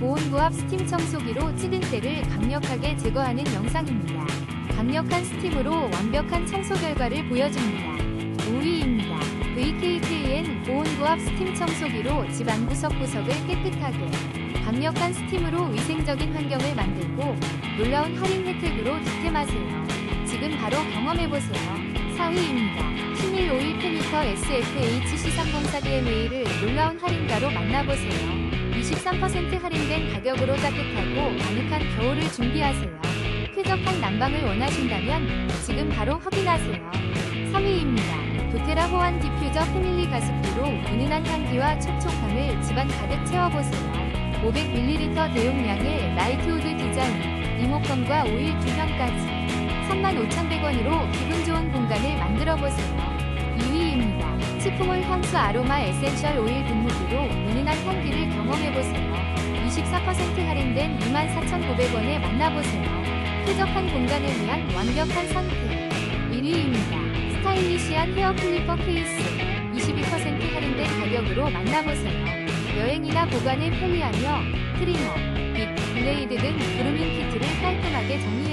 보온부합 스팀 청소기로 찌든 때를 강력하게 제거하는 영상입니다. 강력한 스팀으로 완벽한 청소 결과를 보여줍니다. 5위입니다. VKKN 보온부합 스팀 청소기로 집안 구석구석을 깨끗하게 강력한 스팀으로 위생적인 환경을 만들고 놀라운 할인 혜택으로 득템하세요. 지금 바로 경험해보세요. 4위입니다. 신일 오일 페니터 SFHC304DMA를 놀라운 할인가로 만나보세요. 23% 할인된 가격으로 따뜻하고 아늑한 겨울을 준비하세요. 쾌적한 난방을 원하신다면 지금 바로 확인하세요. 3위입니다. 도테라 호환 디퓨저 패밀리 가습기로 은은한 향기와 촉촉함을 집안 가득 채워보세요. 500ml 대용량의 라이트우드 디자인, 리모컨과 오일 두변까지 35,100원으로 기분 좋은 공간을 만들어보세요. 2위입니다. 치프몰 향수 아로마 에센셜 오일 분무기로 24% 할인된 24,900원에 만나보세요. 쾌적한 공간을 위한 완벽한 선택. 1위입니다. 스타일리시한 헤어 클리퍼 케이스 22% 할인된 가격으로 만나보세요. 여행이나 보관에 편리하며 트리머, 빗, 블레이드 등 그루밍 키트를 깔끔하게 정리해줍니다.